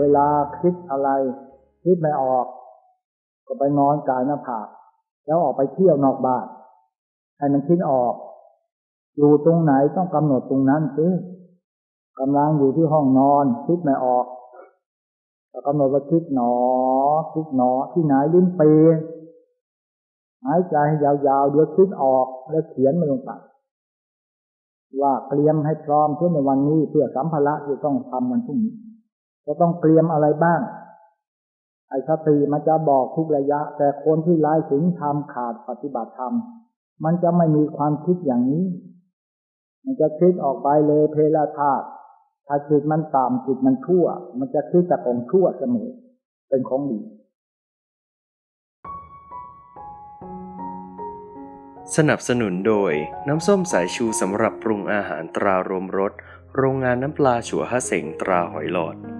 เวลาคิดอะไร คิดไม่ออก ก็ไปนอนกายหน้าผากแล้วออกไปเที่ยวนอกบ้านให้มันคิดออก อยู่ตรงไหนต้องกำหนดตรงนั้นสิกำลังอยู่ที่ห้องนอน คิดไม่ออกก็กำหนดว่าคิดหนอ คิดหนอ ที่ไหนลิ้นปีหายใจให้ยาวๆเดี๋ยวคิดออกแล้วเขียนมันลงไปว่าเตรียมให้พร้อมเพื่อในวันนี้เพื่อสัมภาระที่ต้องทำมันพรุ่งนี้ จะต้องเตรียมอะไรบ้าง ไอ้สติมันจะบอกทุกระยะ แต่คนที่ไร้ถึงธรรมขาดปฏิบัติธรรม มันจะไม่มีความคิดอย่างนี้ มันจะคิดออกไปเลยเพลาธาตุถ้าจิตมันต่ำจิตมันชั่ว มันจะคิดแต่ของชั่วเสมอเป็นของดี สนับสนุนโดยน้ำส้มสายชูสำหรับปรุงอาหารตรารวมรสโรงงานน้ำปลาฉัวฮะเสงตราหอยหลอด